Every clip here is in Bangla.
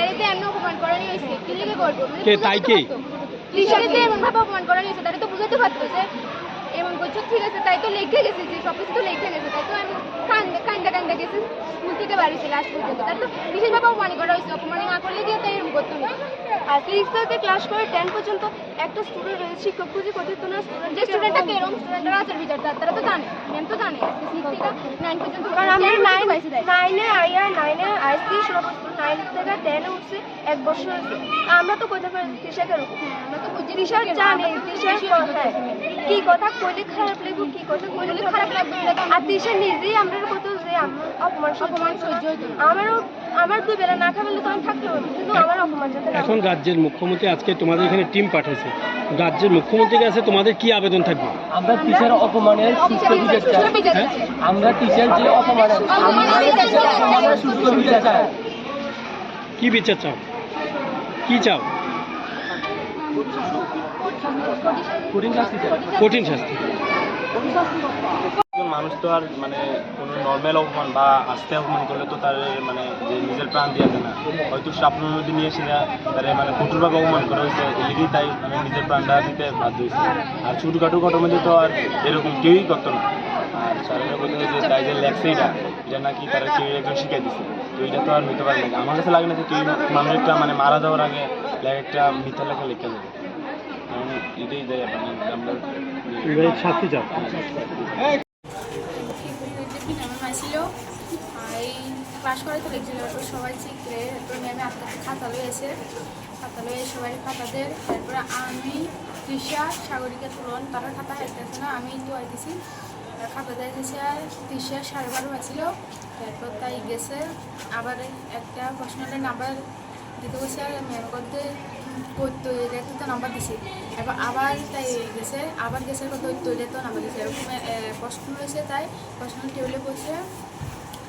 এমন অপমান করানি হয়েছে। কি করব? মানে কে, তাই কি? এমন ভাবে অপমান করানি হয়েছে তারে তো বুঝাতে পারতো যে করছ ঠিক আছে তাই তো লিখে গেছে যে সব কিছু তো লিখে গেছে তাই তো আমি কান্দা কান্দা কান্দা গেছে স্কুল থেকে বাড়িতে লাস্ট পর্যন্ত। তাই তো বিশেষভাবে অপমান করা হয়েছে অপমান না করলে গিয়ে তাই এরকম করতো না আর সিক্স থেকে ক্লাস করে টেন পর্যন্ত একটা স্টুডেন্ট শিক্ষক খুঁজে করতে না স্টুডেন্ট যে স্টুডেন্টটা কেরম স্টুডেন্টরা আচার বিচার তার তারা তো জানে ম্যাম তো জানে নাইন পর্যন্ত কারণ 10 নাইন নাইনে আইয়া নাইনে আইসি সর্বোচ্চ নাইন থেকে টেনে উঠছে এক বছর আমরা তো কইতে পারি তিশাকে আমরা তো বুঝি জানি তিশার কি কথা কইলে খারাপ লাগবে কি কথা কইলে খারাপ লাগবে আর তিশা নিজেই আমরা কত যে অপমান অপমান সহ্য আমারও আমার দুই বেলা না খাবেলে তো আমি থাকতে পারব কিন্তু আমার অপমান যাতে এখন রাজ্যের মুখ্যমন্ত্রী আজকে তোমাদের এখানে টিম পাঠাইছে রাজ্যের মুখ্যমন্ত্রীর কাছে তোমাদের কি আবেদন থাকবে? আমরা টিচার অপমানের সুস্থ বিচার চাই। চাই। আমরা টিচার যে অপমানের আমরা সুস্থ বিচার চাই। কি বিচার চাও? কি চাও? কঠিন শাস্তি একজন মানুষ তো আর মানে কোনো নর্মাল অপমান বা আস্তে অপমান করলে তো তার মানে যে নিজের প্রাণ দিয়ে না। হয়তো স্বপ্নের মধ্যে নিয়ে এসে না মানে কঠোরভাবে অপমান করা হয়েছে এদিকেই তাই মানে নিজের প্রাণটা দিতে বাধ্য হয়েছে। আর ছোটোখাটো মধ্যে তো আর এরকম কেউই করতো না। আর স্যারেরা বলতে যে তাই যে লেখছে এটা এটা নাকি তারা কেউ একজন শিখাই দিচ্ছে তো এটা তো আর হইতে পারে না। আমার কাছে লাগে না যে কেউ মানুষ একটা মানে মারা যাওয়ার আগে একটা মিথ্যা লেখা লিখে যাবে মানে এটাই দেয় মানে আমরা শাস্তি ছিল এই ক্লাস করে তো এরপর সবাই এরপর ম্যামে আস্তে খাতা লয়ে এসে খাতা লয়ে সবাই খাতা দেয় তারপরে আমি তৃষা সাগরিকা তুলন তারা খাতা হাইতেছে না আমি তো আইতেছি খাতা দেয় গেছে আর তৃষা সাড়ে বারো হয়েছিল তারপর তাই গেছে আবার একটা পার্সোনালের নাম্বার দিতে গেছে আর ম্যাম করতে করতে রেখে তো নাম্বার দিছি। এবার আবার তাই গেছে আবার গেছে কত তৈরি তো নাম্বার দিছে। এরকম প্রশ্ন হয়েছে তাই প্রশ্ন টেবিলে বসে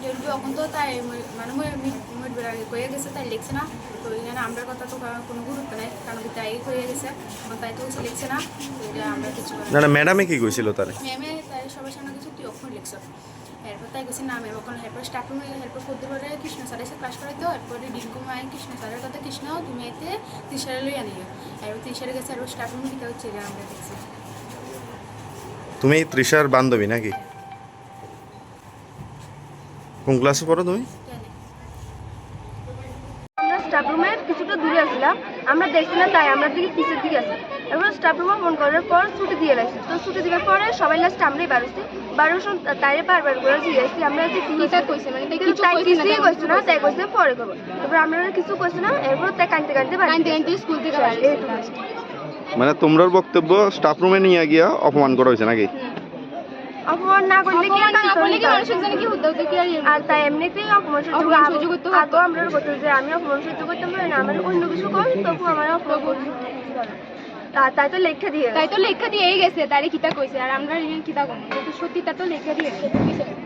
যেহেতু এখন তো তাই মানে মুড বেড়ে কয়ে গেছে তাই লিখছে না। তো এখানে আমরা কথা তো কোনো গুরুত্ব নেই কারণ তাই কয়ে গেছে। তাই তো লিখছে না আমরা কিছু না না ম্যাডামে কি কইছিল তারে? ম্যামে তাই সবার সামনে কিছু তুই অক্ষর লিখছ এরপর তাই গেছি না ম্যাম ওখানে এরপর স্টাফ রুমে এরপর পদ্মরে কৃষ্ণ স্যারের সাথে ক্লাস করাইতো। এরপরে ডিঙ্কু মাই কৃষ্ণ স্যারের কথা কৃষ্ণ তুমি এতে তিসারে লই আনিও এরপর তিসারে গেছে এরপর স্টাফ রুমে দিতে হচ্ছে আমরা দেখছি। তুমি তৃষার বান্ধবী নাকি? কোন ক্লাসে পড়ো তুমি? আমরা স্টাফ রুমের কিছুটা দূরে আসলাম। আমরা দেখছি না তাই আমরা দিকে পিছের দিকে আসি এবার স্টাফ রুমে ফোন করার পর ছুটি দিয়ে রাখছি তো ছুটি দেওয়ার পরে সবাই লাস্ট আমরাই বাড়ছি সময় তাইরে বারবার করে জিজ্ঞাসি আমরা যে কি কিটা কইছে মানে তাই কিছু কইছে না কইছে না তাই কইছে পরে করব তারপর আমরা কিছু কইছে না এরপর তাই কাঁদতে কাঁদতে বাড়ি কাইন্তে কাইন্তে স্কুল থেকে বাড়ি মানে তোমরার বক্তব্য স্টাফ রুমে নিয়ে গিয়া অপমান করা হয়েছে নাকি? অপমান না করলে কি না করলে কি আর মানুষের জানে কি হতে কি আর ইয়ে তাই এমনিতেই অপমান সহ্য করতে হতো। আমরা করতে যে আমি অপমান সহ্য করতে পারি না আমার অন্য কিছু কর তবু আমার অপমান। তা- তাই তো লেখা দিয়ে তাই তো লেখা দিয়েই গেছে তারে কিতা কইছে, আর আমরা কিতা কম সত্যি তা তো লেখা দিয়ে গেছে।